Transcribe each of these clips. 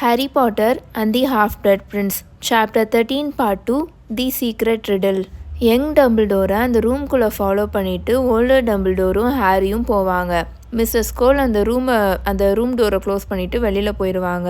Harry Potter and the half blood prince chapter thirteen part two the secret Riddle young டம்பிள்டோரை அந்த ரூம்குள்ளே follow பண்ணிவிட்டு older டம்பிள்டோரும் ஹாரியும் போவாங்க. Mister ஸ்கோல் அந்த ரூமை அந்த ரூம் டோரை க்ளோஸ் பண்ணிவிட்டு வெளியில் போயிடுவாங்க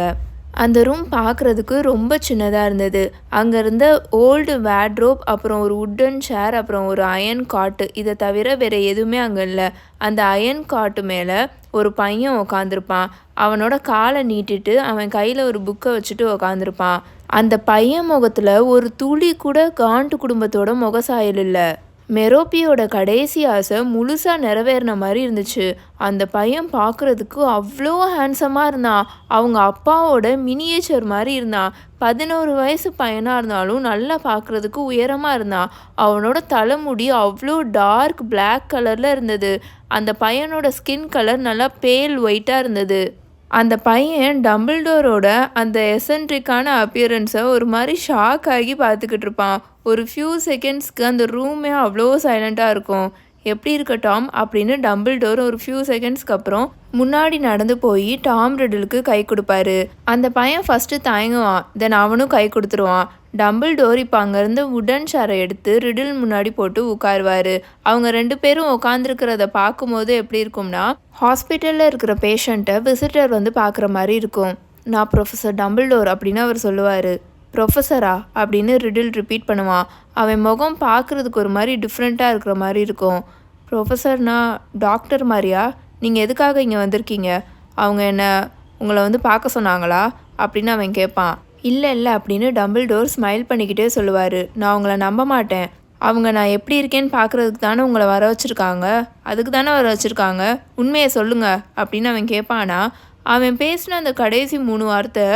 அந்த ரூம் பார்க்குறதுக்கு ரொம்ப சின்னதாக இருந்தது. அங்கே இருந்த ஓல்டு வேட்ரோப் அப்புறம் ஒரு உட்டன் சேர் அப்புறம் ஒரு அயன் காட்டு இதை தவிர வேறு எதுவுமே அங்கே இல்லை. அந்த அயன் காட்டு மேலே ஒரு பையன் உக்காந்துருப்பான். அவனோட காலை நீட்டிட்டு அவன் கையில் ஒரு புக்கை வச்சுட்டு உக்காந்துருப்பான். அந்த பையன் முகத்தில் ஒரு துளி கூட காண்டு குடும்பத்தோட முகசாயல் இல்லை. மெரோப்பியோட கடைசி ஆசை முழுசாக நிறைவேறின மாதிரி இருந்துச்சு. அந்த பையன் பார்க்குறதுக்கு அவ்வளோ ஹேண்ட்ஸமாக இருந்தான் அவங்க அப்பாவோட மினியேச்சர் மாதிரி இருந்தான் பதினோரு வயசு பையனாக இருந்தாலும் நல்லா பார்க்குறதுக்கு உயரமாக இருந்தான் அவனோட தலைமுடி அவ்வளோ டார்க் பிளாக் கலரில் இருந்தது. அந்த பையனோட ஸ்கின் கலர் நல்லா பேல் ஒயிட்டாக இருந்தது. அந்த பையன் டம்பிள்டோரோட அந்த எசன்ட்ரிக்கான அப்பியரன்ஸை ஒரு மாதிரி ஷாக் ஆகி பார்த்துக்கிட்டு இருப்பான். ஒரு ஃபியூ செகண்ட்ஸ்க்கு அந்த ரூமே அவ்வளோ சைலண்ட்டாக இருக்கும். எப்படி இருக்க டாம் அப்படின்னு டம்பிள்டோர் ஒரு ஃபியூ செகண்ட்ஸ்க்கு அப்புறம் முன்னாடி நடந்து போய் டாம் ரிடலுக்கு கை கொடுப்பாரு. அந்த பையன் ஃபஸ்ட்டு தயங்குவான் தென் அவனும் கை கொடுத்துருவான். டம்பிள் டோர் இப்போ அங்கேருந்து உடன் ஷேரை எடுத்து ரிடில் முன்னாடி போட்டு உட்காருவார். அவங்க ரெண்டு பேரும் உட்காந்துருக்கிறத பார்க்கும்போது எப்படி இருக்கும்னா ஹாஸ்பிட்டலில் இருக்கிற பேஷண்ட்டை விசிட்டர் வந்து பார்க்குற மாதிரி இருக்கும். நான் ப்ரொஃபஸர் டம்பிள் டோர் அப்படின்னு அவர் சொல்லுவார். ப்ரொஃபஸரா அப்படின்னு ரிடில் ரிப்பீட் பண்ணுவான் அவன் முகம் பார்க்குறதுக்கு ஒரு மாதிரி டிஃப்ரெண்ட்டாக இருக்கிற மாதிரி இருக்கும். ப்ரொஃபஸர்னா டாக்டர் மாதிரியா? நீங்கள் எதுக்காக இங்கே வந்திருக்கீங்க? அவங்க என்ன உங்களை வந்து பார்க்க சொன்னாங்களா? அப்படின்னு அவன் கேட்பான். இல்லை இல்லை அப்படின்னு டம்பிள் டோர் ஸ்மைல் பண்ணிக்கிட்டே சொல்லுவார். நான் உங்களை நம்ப மாட்டேன். அவங்க நான் எப்படி இருக்கேன்னு பார்க்குறதுக்கு தானே உங்களை வர வச்சுருக்காங்க? அதுக்கு தானே வர வச்சுருக்காங்க? உண்மையை சொல்லுங்கள் அப்படின்னு அவன் கேட்பானா. அவன் பேசின அந்த கடைசி மூணு வார்த்தை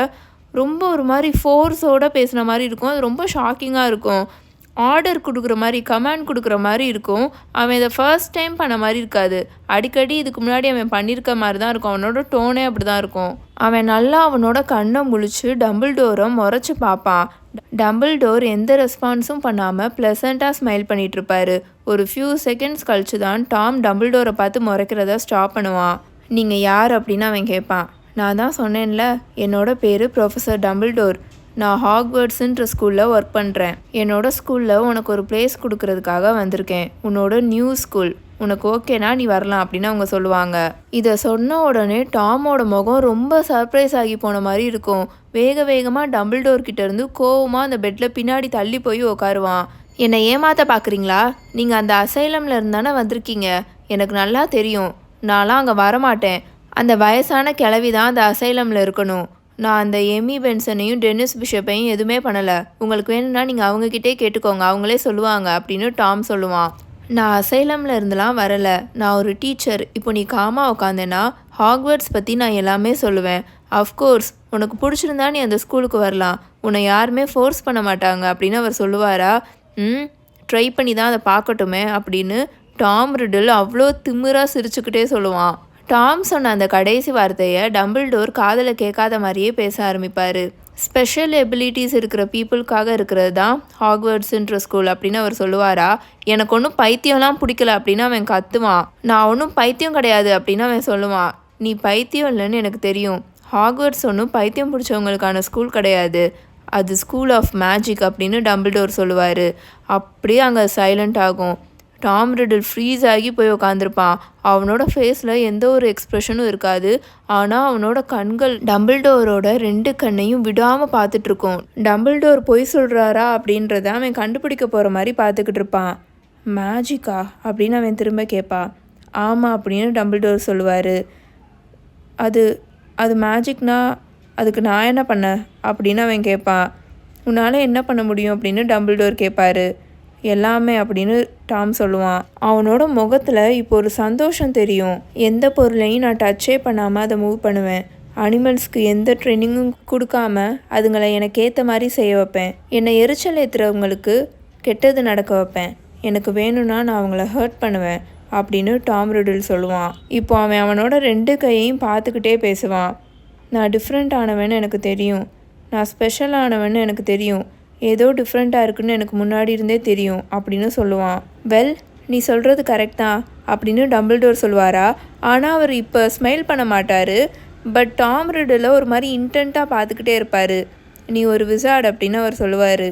ரொம்ப ஒரு மாதிரி ஃபோர்ஸோடு பேசுன மாதிரி இருக்கும். அது ரொம்ப ஷாக்கிங்காக இருக்கும். ஆர்டர் கொடுக்குற மாதிரி கமாண்ட் கொடுக்குற மாதிரி இருக்கும். அவன் இதை ஃபர்ஸ்ட் டைம் பண்ண மாதிரி இருக்காது. அடிக்கடி இதுக்கு முன்னாடி அவன் பண்ணியிருக்க மாதிரி தான் இருக்கும். அவனோட டோனே அப்படி தான் இருக்கும். அவன் நல்லா அவனோட கண்ணை முழிச்சு டபுள் டோரை முறைச்சி பார்ப்பான். டபுள் டோர் எந்த ரெஸ்பான்ஸும் பண்ணாமல் ப்ளசண்ட்டாக ஸ்மைல் பண்ணிகிட்டு இருப்பாரு. ஒரு ஃபியூ செகண்ட்ஸ் கழிச்சு தான் டாம் டபுள் டோரை பார்த்து முறைக்கிறத ஸ்டாப் பண்ணுவான். நீங்கள் யார்? அப்படின்னு அவன் கேட்பான். நான் தான் சொன்னேன்ல என்னோட பேர் ப்ரொஃபஸர் டம்பிள்டோர் நான் ஹாக்வர்ட்ஸுன்ற ஸ்கூலில் ஒர்க் பண்ணுறேன் என்னோட ஸ்கூலில் உனக்கு ஒரு ப்ளேஸ் கொடுக்கறதுக்காக வந்திருக்கேன். உன்னோட நியூ ஸ்கூல் உனக்கு ஓகேனா நீ வரலாம் அப்படின்னு அவங்க சொல்லுவாங்க. இதை சொன்ன உடனே டாமோட முகம் ரொம்ப சர்ப்ரைஸ் ஆகி போன மாதிரி இருக்கும். வேக வேகமாக டபுள் டோர் இருந்து கோவமாக அந்த பெட்டில் பின்னாடி தள்ளி போய் உட்காருவான் என்னை ஏமாத்த பார்க்குறீங்களா நீங்கள் அந்த அசைலமில் இருந்தானே வந்திருக்கீங்க. எனக்கு நல்லா தெரியும். நான்லாம் அங்கே வரமாட்டேன். அந்த வயசான கிளவி தான் அந்த அசைலமில் இருக்கணும். நான் அந்த எமி பென்சனையும் டென்னிஸ் பிஷப்பையும் எதுவுமே பண்ணலை. உங்களுக்கு வேணும்னா நீங்கள் அவங்கக்கிட்டே கேட்டுக்கோங்க. அவங்களே சொல்லுவாங்க அப்படின்னு டாம் சொல்லுவான். நான் அசைலமில் இருந்தெல்லாம் வரலை. நான் ஒரு டீச்சர். இப்போ நீ காமாக உட்காந்தேன்னா ஹாக்வர்ட்ஸ் பற்றி நான் எல்லாமே சொல்லுவேன். அஃப்கோர்ஸ் உனக்கு பிடிச்சிருந்தா நீ அந்த ஸ்கூலுக்கு வரலாம். உன்னை யாருமே ஃபோர்ஸ் பண்ண மாட்டாங்க அப்படின்னு அவர் சொல்லுவாரா? ம் ட்ரை பண்ணி தான் அதை பார்க்கட்டுமே அப்படின்னு டாம் ரிடில் அவ்வளோ திமிராக சிரிச்சுக்கிட்டே சொல்லுவான். டாம் சொன்ன அந்த கடைசி வார்த்தையை டம்பிள் டோர் காதில் கேட்காத மாதிரியே பேச ஆரம்பிப்பார். ஸ்பெஷல் எபிலிட்டிஸ் இருக்கிற பீப்புளுக்காக இருக்கிறது தான் ஹாக்வர்ட்ஸுன்ற ஸ்கூல் அப்படின்னு அவர் சொல்லுவாரா? எனக்கு ஒன்றும் பைத்தியம்லாம் பிடிக்கல அப்படின்னு அவன் கத்துவான். நான் ஒன்றும் பைத்தியம் கிடையாது அப்படின்னு அவன் சொல்லுவான். நீ பைத்தியம் இல்லைன்னு எனக்கு தெரியும். ஹாக்வர்ட்ஸ் ஒன்றும் பைத்தியம் பிடிச்சவங்களுக்கான ஸ்கூல் கிடையாது. அது ஸ்கூல் ஆஃப் மேஜிக் அப்படின்னு டம்பிள்டோர் சொல்லுவார். அப்படியே அங்கே சைலண்ட் ஆகும். டாம் ரிடில் ஃப்ரீஸ் ஆகி போய் உட்காந்துருப்பான் அவனோட ஃபேஸில் எந்த ஒரு எக்ஸ்ப்ரெஷனும் இருக்காது. ஆனால் அவனோட கண்கள் டம்பிள்டோரோட ரெண்டு கண்ணையும் விடாமல் பார்த்துட்ருக்கோம். டம்பிள்டோர் பொய் சொல்கிறாரா அப்படின்றத அவன் கண்டுபிடிக்க போகிற மாதிரி பார்த்துக்கிட்டு இருப்பான் மேஜிக்கா அப்படின்னு அவன் திரும்ப கேட்பான் ஆமாம் அப்படின்னு டம்பிள்டோர் சொல்லுவார். அது அது மேஜிக்னா அதுக்கு நான் என்ன பண்ண? அப்படின்னு அவன் கேட்பான் உன்னால் என்ன பண்ண முடியும்? அப்படின்னு டம்பிள்டோர் கேட்பாரு எல்லாமே அப்படின்னு டாம் சொல்லுவான். அவனோட முகத்தில் இப்போ ஒரு சந்தோஷம் தெரியும். எந்த பொருளையும் நான் டச்சே பண்ணாமல் அதை மூவ் பண்ணுவேன். அனிமல்ஸ்க்கு எந்த ட்ரைனிங்கும் கொடுக்காம அதுங்களை எனக்கு ஏற்ற மாதிரி செய்ய வைப்பேன். என்னை எரிச்சல் ஏற்றுறவங்களுக்கு கெட்டது நடக்க வைப்பேன். எனக்கு வேணும்னா நான் அவங்கள ஹர்ட் பண்ணுவேன் அப்படின்னு டாம் ரிடில் சொல்லுவான். இப்போ அவன் அவனோட ரெண்டு கையையும் பார்த்துக்கிட்டே பேசுவான். நான் டிஃப்ரெண்ட் ஆனவன்னு எனக்கு தெரியும். நான் ஸ்பெஷல் ஆனவன்னு எனக்கு தெரியும். ஏதோ டிஃப்ரெண்ட்டாக இருக்குன்னு எனக்கு முன்னாடி இருந்தே தெரியும் அப்படின்னு சொல்லுவான். வெல் நீ சொல்கிறது கரெக்ட் தான் அப்படின்னு டம்பிள்டோர் சொல்லுவாரா? ஆனால் அவர் இப்போ ஸ்மைல் பண்ண மாட்டார். பட் டாம் ரிடில் ஒரு மாதிரி இன்டென்ட்டாக பார்த்துக்கிட்டே இருப்பார். நீ ஒரு விசார்ட் அப்படின்னு அவர் சொல்லுவார்.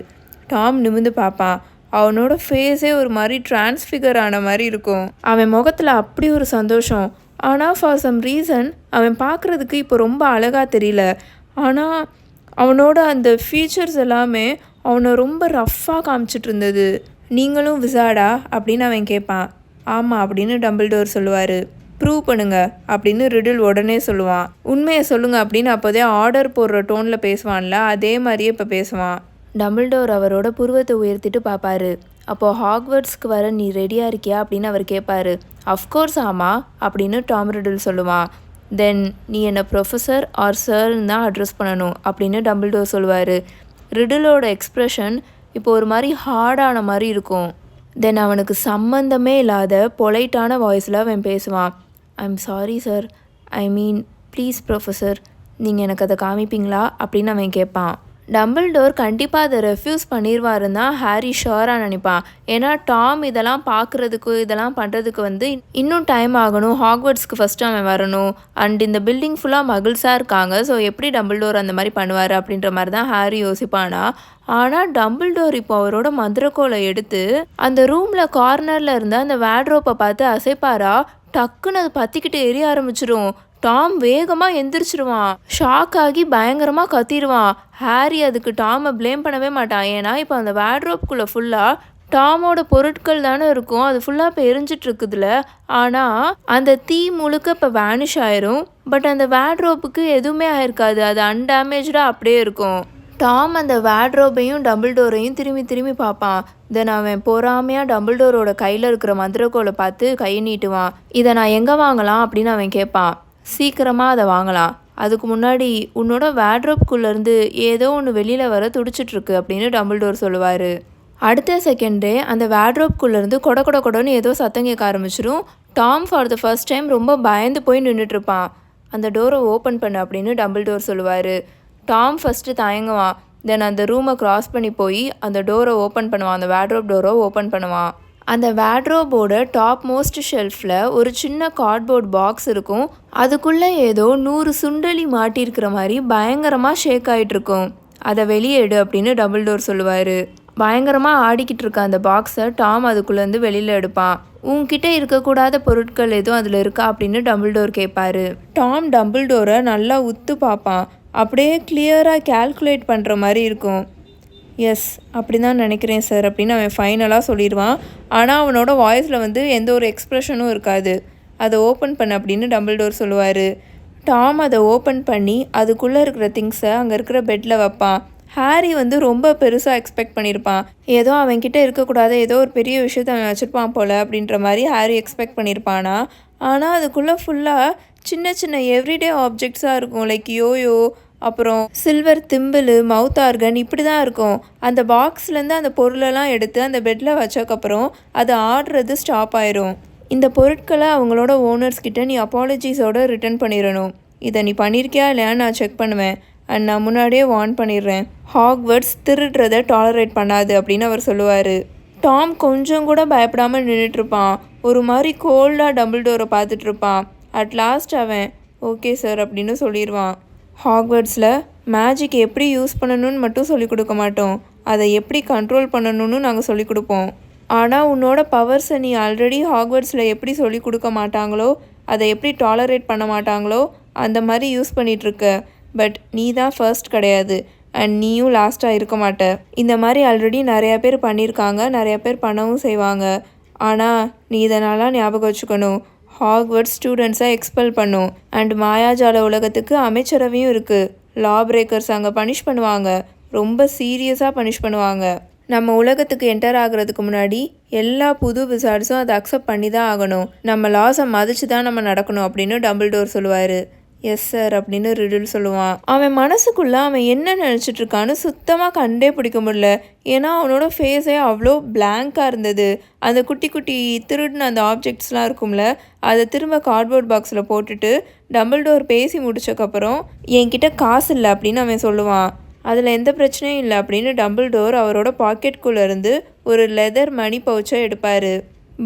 டாம் நிமிந்து பார்ப்பான். அவனோட ஃபேஸே ஒரு மாதிரி டிரான்ஸ்ஃபிகர் ஆன மாதிரி இருக்கும். அவன் முகத்தில் அப்படி ஒரு சந்தோஷம். ஆனால் ஃபார் சம் ரீசன் அவன் பார்க்குறதுக்கு இப்போ ரொம்ப அழகாக தெரியல. ஆனால் அவனோட அந்த ஃபீச்சர்ஸ் எல்லாமே அவனை ரொம்ப ரஃப்பாக காமிச்சிட்டு இருந்தது நீங்களும் விசாடா? அப்படின்னு அவன் கேட்பான். ஆமாம் அப்படின்னு டம்பிள்டோர் சொல்லுவார். ப்ரூவ் பண்ணுங்க அப்படின்னு ரிடில் உடனே சொல்லுவான். உண்மையை சொல்லுங்க அப்படின்னு அப்போதே ஆர்டர் போடுற டோனில் பேசுவான்ல அதே மாதிரியே இப்போ பேசுவான். டம்பிள்டோர் அவரோட புருவத்தை உயர்த்திட்டு பார்ப்பாரு அப்போது ஹாக்வர்ட்ஸ்க்கு வர நீ ரெடியாக இருக்கியா? அப்படின்னு அவர் கேட்பாரு. அஃப்கோர்ஸ் ஆமாம் அப்படின்னு டாம் ரிடில் சொல்லுவான். தென் நீ என்னை ப்ரொஃபஸர் ஆர் சர்ன்னு தான் அட்ரஸ் பண்ணணும் அப்படின்னு டம்பிள்டோர் சொல்லுவார். ரிடிலோட எக்ஸ்ப்ரெஷன் இப்போ ஒரு மாதிரி ஹார்டான மாதிரி இருக்கும். தென் அவனுக்கு சம்மந்தமே இல்லாத பொலைட்டான வாய்ஸில் அவன் பேசுவான். I'm sorry sir I mean please professor நீங்கள் எனக்கு அதை காமிப்பீங்களா? அப்படின்னு அவன் கேட்பான். டம்பிள்டோர் கண்டிப்பாக அதை ரெஃப்யூஸ் பண்ணிடுவாருன்னு தான் ஹாரி ஷோராக நினைப்பான். ஏன்னா டாம் இதெல்லாம் பார்க்குறதுக்கு இதெல்லாம் பண்ணுறதுக்கு வந்து இன்னும் டைம் ஆகணும். ஹாக்வர்ட்ஸ்க்கு ஃபஸ்ட்டு அவன் வரணும். அண்ட் இந்த பில்டிங் ஃபுல்லாக மகிழ்ஸாக இருக்காங்க. ஸோ எப்படி டம்பிள்டோர் அந்த மாதிரி பண்ணுவார் அப்படின்ற மாதிரி தான் ஹாரி யோசிப்பானா? ஆனால் டம்பிள்டோர் இப்போ அவரோட மந்திரக்கோலை எடுத்து அந்த ரூமில் கார்னரில் இருந்த அந்த வேட்ரோப்பை பார்த்து அசைப்பாரா? டக்குன்னு அது பற்றிக்கிட்டு எரிய ஆரம்பிச்சிடும் டாம் வேகமாக எந்திரிச்சிருவான். ஷாக் ஆகி பயங்கரமாக கத்திடுவான். ஹாரி அதுக்கு டாமை ப்ளேம் பண்ணவே மாட்டான். ஏன்னா இப்போ அந்த வேட்ரோப்குள்ளே ஃபுல்லாக டாமோட பொருட்கள் தானே இருக்கும். அது ஃபுல்லாக இப்போ எரிஞ்சிட்டு இருக்குதுல ஆனால் அந்த தீ முழுக்க இப்போ வேனிஷ் ஆயிரும். பட் அந்த வேட்ரோப்புக்கு எதுவுமே ஆயிருக்காது. அது அன்டேமேஜாக அப்படியே இருக்கும். டாம் அந்த வேட்ரோப்பையும் டோரையும் திரும்பி திரும்பி பார்ப்பான். தென் அவன் பொறாமையாக டபுள் டோரோட கையில் இருக்கிற மந்திரக்கோலை பார்த்து கை நீட்டுவான். இதை நான் எங்கே வாங்கலாம்? அப்படின்னு அவன் கேட்பான். சீக்கிரமாக அதை வாங்கலாம். அதுக்கு முன்னாடி உன்னோட வேட்ரோப்குள்ளேருந்து ஏதோ ஒன்று வெளியில் வர துடிச்சிட்ருக்கு அப்படின்னு டம்பிள்டோர் சொல்லுவார். அடுத்த செகண்டே அந்த வேட்ரோப்குள்ளேருந்து கொட கொட கொடன்னு ஏதோ சத்தம் கேட்க ஆரம்பிச்சிடும் Tom for the first time ரொம்ப பயந்து போய் நின்றுட்டுருப்பான் அந்த டோரை ஓப்பன் பண்ணு அப்படின்னு டபுள் டோர் சொல்லுவார். டாம் ஃபஸ்ட்டு தயங்குவான். தென் அந்த ரூமை கிராஸ் பண்ணி போய் அந்த டோரை ஓப்பன் பண்ணுவான். அந்த வேட்ரோப் டோரை ஓப்பன் பண்ணுவான். அந்த வேட்ரோபோட டாப் மோஸ்ட் ஷெல்ஃபில் ஒரு சின்ன கார்ட்போர்ட் பாக்ஸ் இருக்கும். அதுக்குள்ளே ஏதோ நூறு சுண்டலி மாட்டியிருக்கிற மாதிரி பயங்கரமாக ஷேக் ஆகிட்ருக்கும் அதை வெளியே எடு அப்படின்னு டபுள் டோர் சொல்லுவார். பயங்கரமாக ஆடிக்கிட்டு இருக்க அந்த பாக்ஸை டாம் அதுக்குள்ளேருந்து வெளியில் எடுப்பான். உன்கிட்ட இருக்கக்கூடாத பொருட்கள் எதுவும் அதில் இருக்கா? அப்படின்னு டபுள் டோர் கேட்பாரு டாம் டபுள் டோரை நல்லா உத்து பார்ப்பான். அப்படியே கிளியராக கேல்குலேட் பண்ணுற மாதிரி இருக்கும். எஸ் அப்படி தான் நினைக்கிறேன் சார் அப்படின்னு அவன் ஃபைனலாக சொல்லிடுவான். ஆனால் அவனோட வாய்ஸில் வந்து எந்த ஒரு எக்ஸ்ப்ரெஷனும் இருக்காது. அதை ஓப்பன் பண்ண அப்படின்னு டபுள் டோர் சொல்லுவார். டாம் அதை ஓப்பன் பண்ணி அதுக்குள்ளே இருக்கிற திங்ஸை அங்கே இருக்கிற பெட்டில் வைப்பான். ஹாரி வந்து ரொம்ப பெருசாக எக்ஸ்பெக்ட் பண்ணியிருப்பான் ஏதோ அவன்கிட்ட இருக்கக்கூடாத ஏதோ ஒரு பெரிய விஷயத்த அவன் வச்சுருப்பான் போல் அப்படின்ற மாதிரி ஹாரி எக்ஸ்பெக்ட் பண்ணியிருப்பானா ஆனால் அதுக்குள்ளே ஃபுல்லாக சின்ன சின்ன எவ்ரிடே ஆப்ஜெக்ட்ஸாக இருக்கும். லைக் யோயோ அப்புறம் சில்வர் திம்பிள் மவுத் ஆர்கன் இப்படி தான் இருக்கும். அந்த பாக்ஸ்லேருந்து அந்த பொருளெல்லாம் எடுத்து அந்த பெட்டில் வச்சக்கப்புறம் அது ஆடுறது ஸ்டாப் ஆயிரும். இந்த பொருட்களை அவங்களோட ஓனர்ஸ் கிட்ட நீ அப்பாலஜிஸோட ரிட்டர்ன் பண்ணிடணும். இதை நீ பண்ணியிருக்கியா இல்லையான்னு நான் செக் பண்ணுவேன். அண்ட் நான் முன்னாடியே வார்ன் பண்ணிடுறேன். ஹாக்வர்ட்ஸ் திருடுறதை டாலரேட் பண்ணாது அப்படின்னு அவர் சொல்லுவார். டாம் கொஞ்சம் கூட பயப்படாமல் நின்றுட்டுருப்பான் ஒரு மாதிரி கோல்டாக டபுள் டோரை பார்த்துட்ருப்பான் அட் லாஸ்ட் அவன் ஓகே சார் அப்படின்னு சொல்லிடுவான். ஹாக்வர்ட்ஸில் மேஜிக் எப்படி யூஸ் பண்ணணும்னு மட்டும் சொல்லிக் கொடுக்க மாட்டோம். அதை எப்படி கண்ட்ரோல் பண்ணணும்னு நாங்கள் சொல்லிக் கொடுப்போம். ஆனால் உன்னோட பவர்ஸை நீ ஆல்ரெடி ஹாக்வர்ட்ஸில் எப்படி சொல்லிக் கொடுக்க மாட்டாங்களோ அதை எப்படி டாலரேட் பண்ண மாட்டாங்களோ அந்த மாதிரி யூஸ் பண்ணிகிட்ருக்க பட் நீ தான் ஃபர்ஸ்ட் கிடையாது. அண்ட் நீயும் லாஸ்ட்டாக இருக்க மாட்ட. இந்த மாதிரி ஆல்ரெடி நிறையா பேர் பண்ணியிருக்காங்க. நிறையா பேர் பண்ணவும் செய்வாங்க. ஆனால் நீ இதனாலாம் ஞாபகம் வச்சுக்கணும். ஹாக்வர்ட் ஸ்டூடெண்ட்ஸை எக்ஸ்பெல் பண்ணும். அண்ட் மாயாஜால உலகத்துக்கு அமைச்சரவையும் இருக்குது லா பிரேக்கர்ஸ் அங்கே பனிஷ் பண்ணுவாங்க. ரொம்ப சீரியஸாக பனிஷ் பண்ணுவாங்க. நம்ம உலகத்துக்கு என்டர் ஆகுறதுக்கு முன்னாடி எல்லா புது விசார்ட்ஸும் அதை அக்செப்ட் பண்ணி தான் ஆகணும். நம்ம லாஸை மதிச்சு தான் நம்ம நடக்கணும் அப்படின்னு டபுள் டோர் சொல்லுவார். எஸ் சார் அப்படின்னு ரிடில் சொல்லுவான். அவன் மனசுக்குள்ளே அவன் என்ன நினச்சிட்டு இருக்கான்னு சுத்தமாக கண்டே பிடிக்க முடியல. ஏன்னா அவனோட ஃபேஸே அவ்வளோ பிளாங்காக இருந்தது. அந்த குட்டி குட்டி திருடின அந்த ஆப்ஜெக்ட்ஸ்லாம் இருக்கும்ல அதை திரும்ப கார்ட்போர்ட் பாக்ஸில் போட்டுட்டு டபுள் டோர் பேசி முடிச்சக்கப்புறம் என்கிட்ட காசு இல்லை அப்படின்னு அவன் சொல்லுவான். அதில் எந்த பிரச்சனையும் இல்லை அப்படின்னு டபுள் டோர் அவரோட பாக்கெட்குள்ளேருந்து ஒரு லெதர் மணி பவுச்சை எடுப்பார்.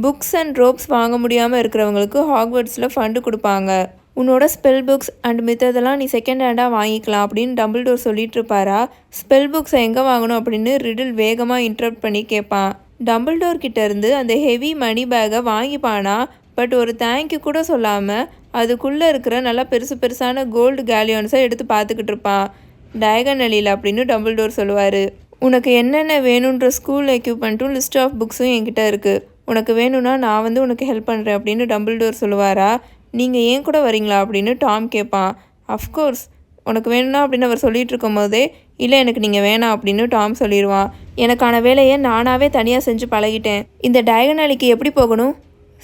புக்ஸ் அண்ட் ரோப்ஸ் வாங்க முடியாமல் இருக்கிறவங்களுக்கு ஹாக்வர்ட்ஸில் ஃபண்டு கொடுப்பாங்க. உன்னோட ஸ்பெல் புக்ஸ் அண்ட் மித்ததெல்லாம் நீ செகண்ட் ஹேண்டாக வாங்கிக்கலாம் அப்படின்னு டபுள் டோர் சொல்லிட்டு இருப்பாரா ஸ்பெல் புக்ஸை எங்கே வாங்கணும் அப்படின்னு ரிடில் வேகமாக இன்டரப்ட் பண்ணி கேட்பான் டபுள் டோர் இருந்து அந்த ஹெவி மணி பேக்கை வாங்கிப்பானா? பட் ஒரு தேங்க்யூ கூட சொல்லாமல் அதுக்குள்ளே இருக்கிற நல்லா பெருசு பெருசான கோல்டு கேலியான்ஸை எடுத்து பார்த்துக்கிட்டு இருப்பான். டயகனலியில் அப்படின்னு டபுள் டோர் சொல்லுவார். உனக்கு என்னென்ன வேணுன்ற ஸ்கூல் எக்யூப்மெண்ட்டும் லிஸ்ட் ஆஃப் புக்ஸும் என்கிட்ட இருக்குது உனக்கு வேணும்னா நான் வந்து உனக்கு ஹெல்ப் பண்ணுறேன் அப்படின்னு டபுள் டோர் சொல்லுவாரா? நீங்கள் ஏன் கூட வரீங்களா அப்படின்னு டாம் கேட்பான். அஃப்கோர்ஸ் உனக்கு வேணும்னா அப்படின்னு அவர் சொல்லிட்டு இருக்கும்போதே இல்லை எனக்கு நீங்கள் வேணாம் அப்படின்னு டாம் சொல்லிடுவான். எனக்கான வேலையை நானாகவே தனியாக செஞ்சு பழகிட்டேன். இந்த டயகனாலிக்கு எப்படி போகணும்?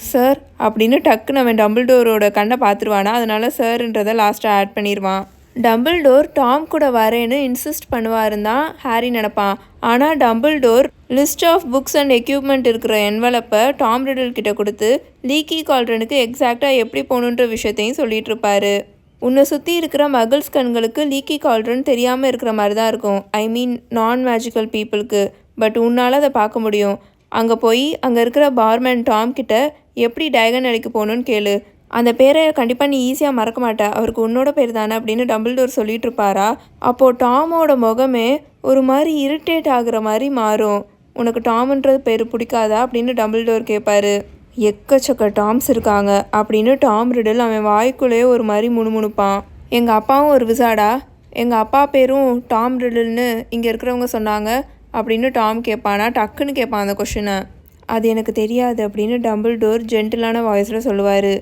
சார் அப்படின்னு டக்குன்னு அவன் டம்பிள்டோரோட கண்ணை பார்த்துருவானா. அதனால் சார்ன்றதை லாஸ்ட்டாக ஆட் பண்ணிடுவான். டம்பிள்டோர் டாம் கூட வரேன்னு இன்சிஸ்ட் பண்ணுவாருன்னு தான் ஹாரி நினப்பான். ஆனால் Dumbledore list of books and equipment இருக்கிற என்வலப்பை டாம் ரிடல் கிட்ட கொடுத்து லீக்கி கால்ட்ரனுக்கு எக்ஸாக்டாக எப்படி போகணுன்ற விஷயத்தையும் சொல்லிட்டு இருப்பாரு. உன்னை சுற்றி இருக்கிற மகிழ்ஸ் கண்களுக்கு லீக்கி கால்ட்ரன் தெரியாமல் இருக்கிற மாதிரி தான் இருக்கும். ஐ மீன் நான் மேஜிக்கல் பீப்புளுக்கு. பட் உன்னால் அதை பார்க்க முடியும். அங்கே போய் அங்கே இருக்கிற பார்மேன் டாம் கிட்ட எப்படி டயகன் அடிக்க போகணுன்னு கேளு. அந்த பேரை கண்டிப்பாக நீ ஈஸியாக மறக்க மாட்டே. அவருக்கு உன்னோட பேர் தானே அப்படின்னு டம்பிள்டோர் சொல்லிட்டு இருப்பாரா? அப்போது டாமோட முகமே ஒரு மாதிரி இரிட்டேட் ஆகுற மாதிரி மாறும். உனக்கு டாம்ன்றது பேர் பிடிக்காதா? அப்படின்னு டம்பிள்டோர் கேட்பாரு எக்கச்சக்க டாம்ஸ் இருக்காங்க அப்படின்னு டாம் ரிடல் அவன் வாய்க்குள்ளேயே ஒரு மாதிரி முணுமுணுப்பான். எங்கள் அப்பாவும் ஒரு விசாடா? எங்கள் அப்பா பேரும் டாம் ரிடல்னு இங்கே இருக்கிறவங்க சொன்னாங்க அப்படின்னு டாம் கேட்பானா டக்குன்னு கேட்பான் அந்த கொஷினை அது எனக்கு தெரியாது அப்படின்னு டம்பிள்டோர் ஜென்டிலான வாய்ஸில் சொல்லுவார்.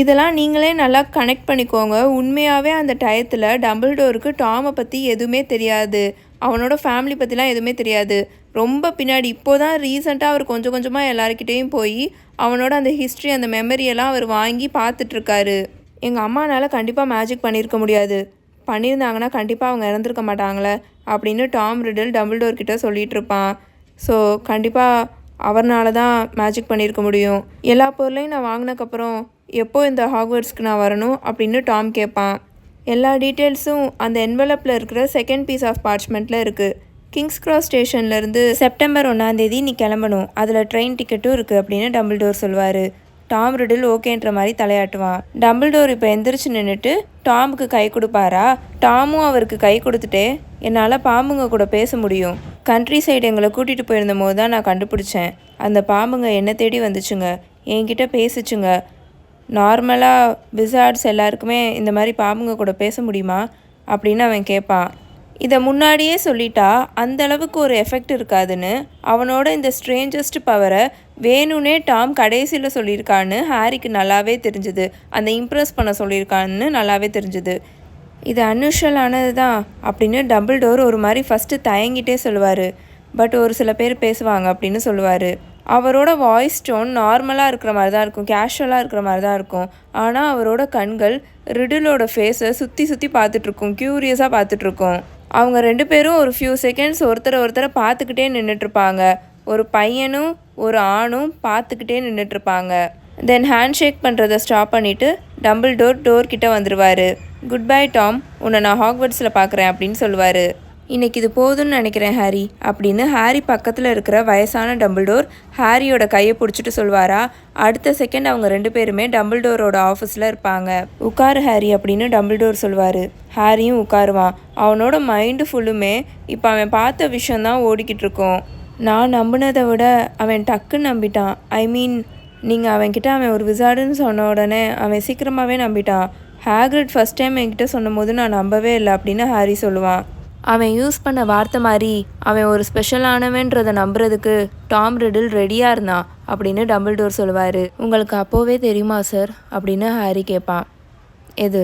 இதெல்லாம் நீங்களே நல்லா கனெக்ட் பண்ணிக்கோங்க. உண்மையாகவே அந்த டயத்தில் டம்பிள்டோருக்கு டாமை பற்றி எதுவுமே தெரியாது. அவனோட ஃபேமிலி பற்றிலாம் எதுவுமே தெரியாது. ரொம்ப பின்னாடி இப்போ தான் ரீசெண்டாக அவர் கொஞ்சம் கொஞ்சமாக எல்லாருக்கிட்டேயும் போய் அவனோட அந்த ஹிஸ்ட்ரி அந்த மெமரியெல்லாம் அவர் வாங்கி பார்த்துட்ருக்காரு எங்கள் அம்மானால் கண்டிப்பாக மேஜிக் பண்ணியிருக்க முடியாது. பண்ணியிருந்தாங்கன்னா கண்டிப்பாக அவங்க இறந்துருக்க மாட்டாங்களே அப்படின்னு டாம் ரிடல் டபுள் டோர்கிட்ட சொல்லிட்டு இருப்பான் ஸோ கண்டிப்பாக அவர்னால தான் மேஜிக் பண்ணியிருக்க முடியும். எல்லா பொருளையும் நான் வாங்கினக்கப்புறம் எப்போ இந்த ஹாக்வர்ட்ஸ்க்கு நான் வரணும் அப்படின்னு டாம் கேட்பான். எல்லா டீட்டெயில்ஸும் அந்த என்வலப்பில் இருக்கிற செகண்ட் பீஸ் ஆஃப் பார்ச்மெண்ட்டில் இருக்குது கிங்ஸ் கிராஸ் ஸ்டேஷன்லேருந்து செப்டம்பர் ஒன்றாந்தேதி நீ கிளம்பணும். அதில் ட்ரெயின் டிக்கெட்டும் இருக்குது அப்படின்னு டம்பிள்டோர் சொல்லுவார் டாம் ரிடில் ஓகேன்ற மாதிரி தலையாட்டுவான். டம்பிள்டோர் இப்போ எந்திரிச்சு நின்றுட்டு டாமுக்கு கை கொடுப்பாரா? டாமும் அவருக்கு கை கொடுத்துட்டே என்னால் பாம்புங்க கூட பேச முடியும். கண்ட்ரி சைடு எங்களை கூட்டிகிட்டு போயிருந்த போது தான் நான் கண்டுபிடிச்சேன். அந்த பாம்புங்க என்னை தேடி வந்துச்சுங்க? என்கிட்ட பேசிச்சுங்க. நார்மலாக விசார்ட்ஸ் எல்லாருக்குமே இந்த மாதிரி பாம்புங்க கூட பேச முடியுமா? அப்படின்னு அவன் கேட்பான் இதை முன்னாடியே சொல்லிட்டா அந்த அளவுக்கு ஒரு எஃபெக்ட் இருக்காதுன்னு அவனோட இந்த ஸ்ட்ரேஞ்சஸ்ட் பவரை வேணும்னே டாம் கடைசியில் சொல்லியிருக்கான்னு ஹாரிக்கு நல்லாவே தெரிஞ்சுது. அந்த இம்ப்ரெஸ் பண்ண சொல்லியிருக்கான்னு நல்லாவே தெரிஞ்சுது. இது அன்யூஷுவலானது தான் அப்படின்னு டபுள் டோர் ஒரு மாதிரி ஃபஸ்ட்டு தயங்கிட்டே சொல்லுவார். பட் ஒரு சில பேர் பேசுவாங்க அப்படின்னு சொல்லுவார். அவரோட வாய்ஸ் டோன் நார்மலாக இருக்கிற மாதிரி தான் இருக்கும் கேஷுவலாக இருக்கிற மாதிரி தான் இருக்கும். ஆனால் அவரோட கண்கள் ரிடிலோட ஃபேஸை சுற்றி சுற்றி பார்த்துட்ருக்கும் க்யூரியஸாக பார்த்துட்ருக்கும் அவங்க ரெண்டு பேரும் ஒரு ஃபியூ செகண்ட்ஸ் ஒருத்தரை ஒருத்தரை பார்த்துக்கிட்டே நின்றுட்டுருப்பாங்க ஒரு பையனும் ஒரு ஆணும் பார்த்துக்கிட்டே நின்றுட்டுருப்பாங்க தென் ஹேண்ட் ஷேக் பண்ணுறதை ஸ்டாப் பண்ணிவிட்டு டம்பிள் டோர் டோர் கிட்டே வந்துடுவார் குட் பை டாம் உன்னை நான் ஹாக்வர்ட்ஸில் பார்க்குறேன் அப்படின்னு சொல்லுவார். இன்னைக்கு இது போதும்னு நினைக்கிறேன் ஹாரி அப்படின்னு ஹாரி பக்கத்தில் இருக்கிற வயசான டம்பிள்டோர் ஹாரியோட கையை பிடிச்சிட்டு சொல்வாரா அடுத்த செகண்ட் அவங்க ரெண்டு பேருமே டம்பிள்டோரோட ஆஃபீஸில் இருப்பாங்க. உட்காரு ஹாரி அப்படின்னு டம்பிள்டோர் சொல்வார். ஹாரியும் உட்காருவான். அவனோட மைண்டு ஃபுல்லுமே இப்போ அவன் பார்த்த விஷயந்தான் ஓடிக்கிட்டு இருக்கோம். நான் நம்பினதை விட அவன் டக்குன்னு நம்பிட்டான். ஐ மீன் நீங்கள் அவன்கிட்ட அவன் ஒரு விசாடுன்னு சொன்ன உடனே அவன் சீக்கிரமாகவே நம்பிட்டான். ஹேக்ரிட் ஃபஸ்ட் டைம் என்கிட்ட சொன்னபோது நான் நம்பவே இல்லை அப்படின்னு ஹாரி சொல்லுவான். அவன் யூஸ் பண்ண வார்த்தை மாதிரி அவன் ஒரு ஸ்பெஷலானவன்றதை நம்புறதுக்கு டாம் ரிடில் ரெடியாக இருந்தான் அப்படின்னு டம்பிள்டோர் சொல்லுவார். உங்களுக்கு அப்போவே தெரியுமா சார்? அப்படின்னு ஹாரி கேட்பான் எது?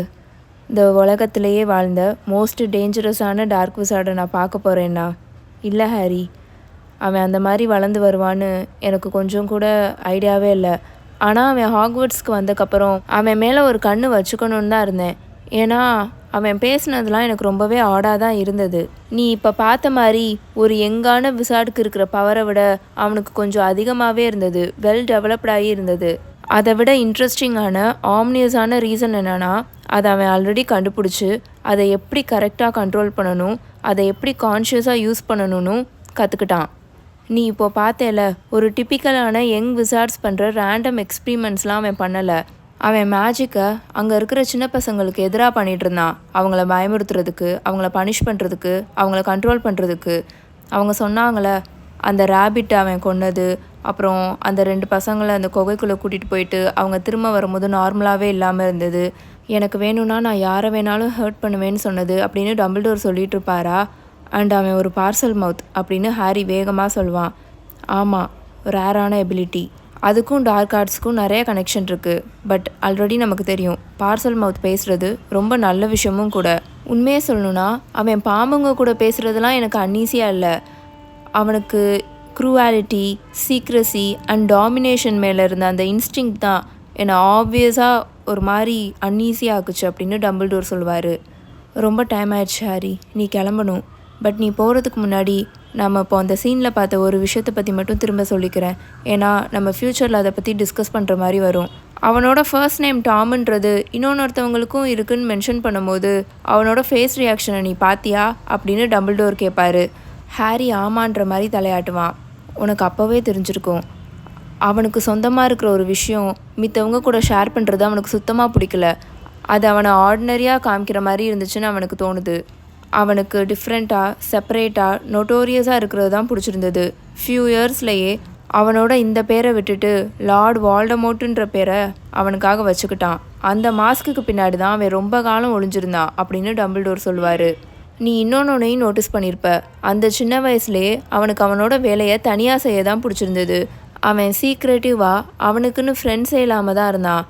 இந்த உலகத்திலேயே வாழ்ந்த மோஸ்ட் டேஞ்சரஸான டார்க் விசார்டை நான் பார்க்க போகிறேன்னா இல்லை ஹாரி. அவன் அந்த மாதிரி வளர்ந்து வருவான்னு எனக்கு கொஞ்சம் கூட ஐடியாவே இல்லை. ஆனால் அவன் ஹாக்வர்ட்ஸ்க்கு வந்தக்கப்புறம் அவன் மேலே ஒரு கண்ணு வச்சுக்கணுன்னு தான் இருந்தேன். ஏன்னா அவன் பேசுனதெல்லாம் எனக்கு ரொம்பவே ஆடாக தான் இருந்தது. நீ இப்போ பார்த்த மாதிரி ஒரு எங்கான விசாடுக்கு இருக்கிற பவரை விட அவனுக்கு கொஞ்சம் அதிகமாகவே இருந்தது. வெல் டெவலப்டாகி இருந்தது. அதை விட இன்ட்ரெஸ்டிங்கான ஆம்னியஸான ரீசன் என்னென்னா அதை அவன் ஆல்ரெடி கண்டுபிடிச்சி அதை எப்படி கரெக்டாக கண்ட்ரோல் பண்ணணும் அதை எப்படி கான்ஷியஸாக யூஸ் பண்ணணும்னு கற்றுக்கிட்டான் நீ இப்போ பார்த்தேல ஒரு டிப்பிக்கலான யங் விசார்ட்ஸ் பண்ணுற ரேண்டம் எக்ஸ்பிரிமெண்ட்ஸ்லாம் அவன் பண்ணலை. அவன் மேஜிக்கை அங்கே இருக்கிற சின்ன பசங்களுக்கு எதிராக பண்ணிகிட்டு இருந்தான். அவங்கள பயமுறுத்துறதுக்கு அவங்கள பனிஷ் பண்ணுறதுக்கு அவங்கள கண்ட்ரோல் பண்ணுறதுக்கு அவங்க சொன்னாங்களே அந்த ரேபிட்டை அவன் கொன்னது அப்புறம் அந்த ரெண்டு பசங்களை அந்த குகைக்குள்ளே கூட்டிகிட்டு போயிட்டு அவங்க திரும்ப வரும்போது நார்மலாகவே இல்லாமல் இருந்தது. எனக்கு வேணும்னா நான் யாரை வேணாலும் ஹர்ட் பண்ணுவேன்னு சொன்னது அப்படின்னு டம்பிள்டோர் சொல்லிட்டு இருப்பாரா? அண்ட் அவன் ஒரு பார்சல் மவுத் அப்படின்னு ஹாரி வேகமாக சொல்லுவான் ஆமாம் ரேரான எபிலிட்டி அதுக்கும் டார்க் ஆர்ட்ஸ்க்கும் நிறைய கனெக்ஷன் இருக்குது பட் ஆல்ரெடி நமக்கு தெரியும் பார்சல் மவுத் பேசுகிறது ரொம்ப நல்ல விஷயமும் கூட. உண்மையை சொல்லணும்னா அவன் பாம்புங்க கூட பேசுகிறதுலாம் எனக்கு அன்னீசியாக இல்லை. அவனுக்கு க்ரூவாலிட்டி சீக்ரஸி அண்ட் டாமினேஷன் மேலே இருந்த அந்த இன்ஸ்டிங் தான் என்னை ஆப்வியஸாக ஒரு மாதிரி அன்னீஸியாக ஆக்குச்சு அப்படின்னு டம்பிள்டோர் சொல்லுவார் ரொம்ப டைம் ஆயிடுச்சு ஹாரி நீ கிளம்பணும். பட் நீ போகிறதுக்கு முன்னாடி நம்ம இப்போ அந்த சீனில் பார்த்த ஒரு விஷயத்தை பற்றி மட்டும் திரும்ப சொல்லிக்கிறேன். ஏன்னா நம்ம ஃப்யூச்சரில் அதை பற்றி டிஸ்கஸ் பண்ணுற மாதிரி வரும். அவனோட ஃபர்ஸ்ட் நேம் டாம்ன்றது இன்னொன்னொருத்தவங்களுக்கும் இருக்குன்னு மென்ஷன் பண்ணும்போது அவனோட ஃபேஸ் ரியாக்ஷனை நீ பார்த்தியா அப்படின்னு டம்பிள்டோர் கேட்பாரு ஹாரி ஆமான்ற மாதிரி தலையாட்டுவான். உனக்கு அப்போவே தெரிஞ்சிருக்கும். அவனுக்கு சொந்தமாக இருக்கிற ஒரு விஷயம் மித்தவங்க கூட ஷேர் பண்ணுறது அவனுக்கு சுத்தமாக பிடிக்கல. அது அவனை ஆர்டினரியாக காமிக்கிற மாதிரி இருந்துச்சுன்னு அவனுக்கு தோணுது. அவனுக்கு டிஃப்ரெண்ட்டாக செப்பரேட்டாக நொட்டோரியஸாக இருக்கிறது தான் பிடிச்சிருந்தது. ஃபியூ இயர்ஸ்லேயே அவனோட இந்த பேரை விட்டுட்டு லார்ட் வால்டமோட்டுன்ற பேரை அவனுக்காக வச்சுக்கிட்டான். அந்த மாஸ்க்குக்கு பின்னாடி தான் அவன் ரொம்ப காலம் ஒளிஞ்சிருந்தான் அப்படின்னு டம்பிள்டோர் சொல்லுவார். நீ இன்னொன்னையும் நோட்டீஸ் பண்ணியிருப்ப அந்த சின்ன வயசுலேயே அவனுக்கு அவனோட வேலையை தனியாக செய்ய தான் பிடிச்சிருந்தது. அவன் சீக்ரெட்டிவாக அவனுக்குன்னு ஃப்ரெண்ட்ஸே இல்லாமல் தான் இருந்தான்.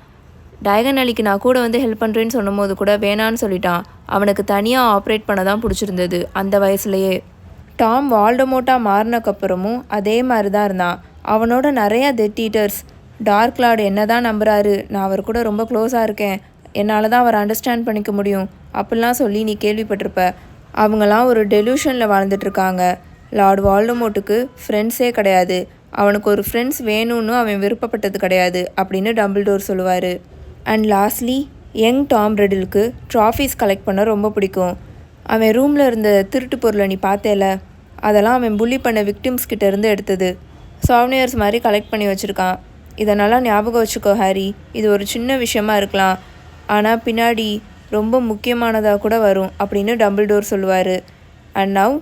டயகனலிக்கு நான் கூட வந்து ஹெல்ப் பண்ணுறேன்னு சொன்னபோது கூட வேணான்னு சொல்லிட்டான். அவனுக்கு தனியாக ஆப்ரேட் பண்ண தான் பிடிச்சிருந்தது அந்த வயசுலேயே. டாம் வால்டமோட்டாக மாறினக்கப்புறமும் அதே மாதிரி தான் இருந்தான். அவனோட நிறையா டெட்டீட்டர்ஸ் டார்க் லார்டு என்ன தான் நம்புகிறாரு நான் அவர் கூட ரொம்ப க்ளோஸாக இருக்கேன். என்னால் தான் அவர் அண்டர்ஸ்டாண்ட் பண்ணிக்க முடியும். அப்படிலாம் சொல்லி நீ கேள்விப்பட்டிருப்ப. அவங்களாம் ஒரு டெலியூஷனில் வாழ்ந்துட்டுருக்காங்க லார்டு வால்டமோட்டுக்கு ஃப்ரெண்ட்ஸே கிடையாது. அவனுக்கு ஒரு ஃப்ரெண்ட்ஸ் வேணும்னு அவன் விருப்பப்பட்டது கிடையாது அப்படின்னு டம்பிள்டோர் சொல்லுவார். அண்ட் லாஸ்ட்லி யங் டாம் ரெடிலுக்கு ட்ராஃபீஸ் கலெக்ட் பண்ண ரொம்ப பிடிக்கும். அவன் ரூமில் இருந்த திருட்டு பொருளை நீ பார்த்தேல? அதெல்லாம் அவன் புள்ளி பண்ண விக்டிம்ஸ் கிட்டேருந்து எடுத்தது. சாஃப்ட்வேர்ஸ் மாதிரி கலெக்ட் பண்ணி வச்சுருக்கான். இதை நல்லா ஞாபகம் வச்சுக்கோ ஹாரி. இது ஒரு சின்ன விஷயமா இருக்கலாம். ஆனால் பின்னாடி ரொம்ப முக்கியமானதாக கூட வரும் அப்படின்னு டபுள் டோர் சொல்லுவார் அண்ட் நவ்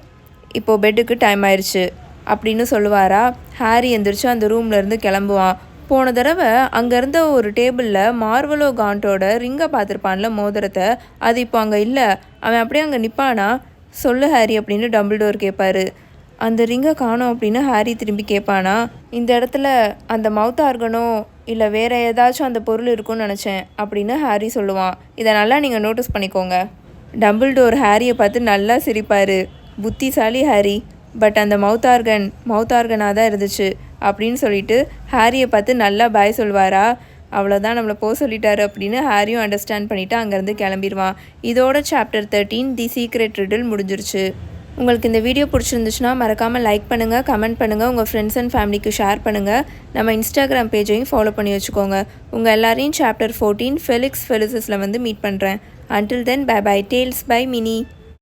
இப்போது பெட்டுக்கு டைம் ஆயிடுச்சு அப்படின்னு சொல்லுவாரா? ஹாரி எந்திரிச்சு அந்த ரூம்லேருந்து கிளம்புவான். போன தடவை அங்கே இருந்த ஒரு டேபிளில் மார்வலோ காண்டோட ரிங்கை பார்த்துருப்பான்ல மோதிரத்தை. அது இப்போ அங்கே இல்லை. அவன் அப்படியே அங்கே நிற்பானா சொல்லு ஹாரி அப்படின்னு டம்பிள்டோர் கேட்பாரு அந்த ரிங்கை காணோம் அப்படின்னு ஹாரி திரும்பி கேட்பானா இந்த இடத்துல அந்த மவுத் ஆர்கனோ இல்லை வேறு ஏதாச்சும் அந்த பொருள் இருக்கும்னு நினச்சேன் அப்படின்னு ஹாரி சொல்லுவான். இதை நல்லா நீங்கள் நோட்டீஸ் பண்ணிக்கோங்க. டம்பிள்டோர் ஹாரியை பார்த்து நல்லா சிரிப்பார். புத்திசாலி ஹாரி. பட் அந்த மவுத் ஆர்கன் மவுத் ஆர்கனாக தான் இருந்துச்சு. அப்படின்னு சொல்லிட்டு ஹாரியை பார்த்து நல்லா பாய் சொல்வாரா? அவ்வளோதான் நம்மளை போக சொல்லிட்டாரு அப்படின்னு ஹாரியும் அண்டர்ஸ்டாண்ட் பண்ணிவிட்டு அங்கேருந்து கிளம்பிடுவான். இதோட chapter thirteen the secret Riddle முடிஞ்சிருச்சு. உங்களுக்கு இந்த வீடியோ பிடிச்சிருந்துச்சுன்னா மறக்காமல் லைக் பண்ணுங்கள் கமெண்ட் பண்ணுங்கள் உங்கள் ஃப்ரெண்ட்ஸ் அண்ட் ஃபேமிலிக்கு ஷேர் பண்ணுங்கள் நம்ம இன்ஸ்டாகிராம் பேஜையும் ஃபாலோ பண்ணி வச்சுக்கோங்க. உங்கள் எல்லாரையும் சாப்டர் ஃபோர்டீன் ஃபெலிக்ஸ் ஃபெலிசஸில் வந்து மீட் பண்ணுறேன் until then bye bye tales by Mini